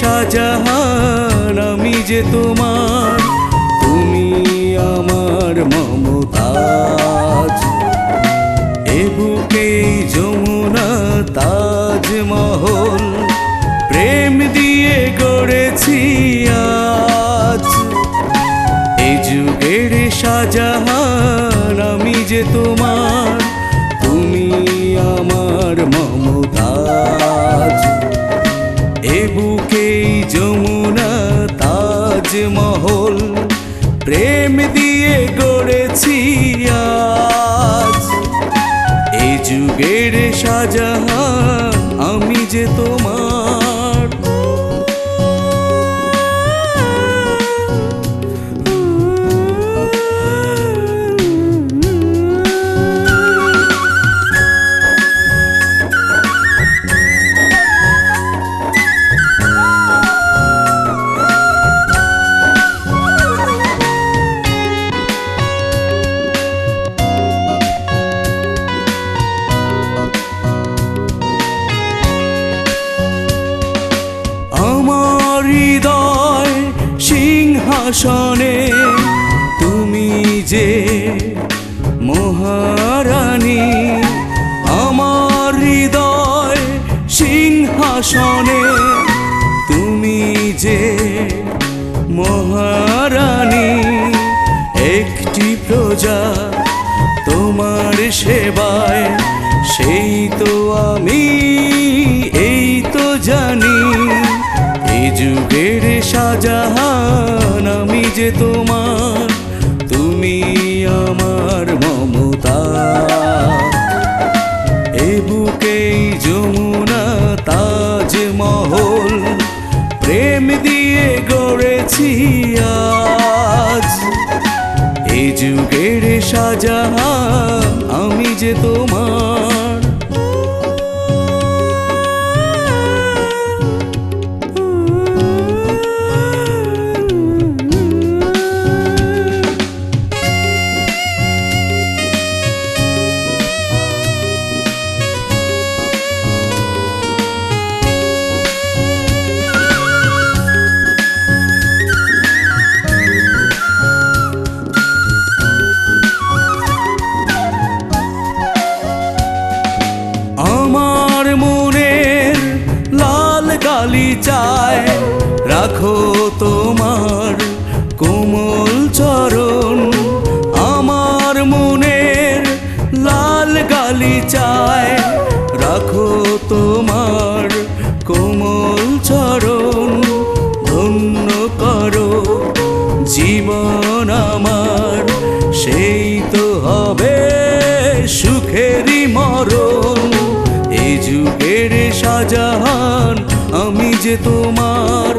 শাহজাহান, আমি যে তোমার, তুমি আমার মমতাজ। এ বুকে যমুনা তাজমহল, প্রেম দিয়ে গড়েছি আজ। এ যুগের শাহজাহান, আমি যে তোমার, তুমি আমার মমতাজ। এ বুকে যমুনা তাজমহল। প্রেম দিয়ে গড়েছি আজ। এই যুগের শাহজাহান আমি যে তোমার সিংহাসনে তুমি যে মহারানী, আমার হৃদয় সিংহাসনে, তুমি যে মহারানী, একটি প্রজা তোমার সেবায়, সেই তো আমি, এই তো জানি। যে তোমার, তুমি আমার মমতা। এ বুকেই যমুনা, তাজমহল, প্রেম দিয়ে গড়েছি আজ। এই যুগের শাহজাহান আমি যে তোমার যে তোমার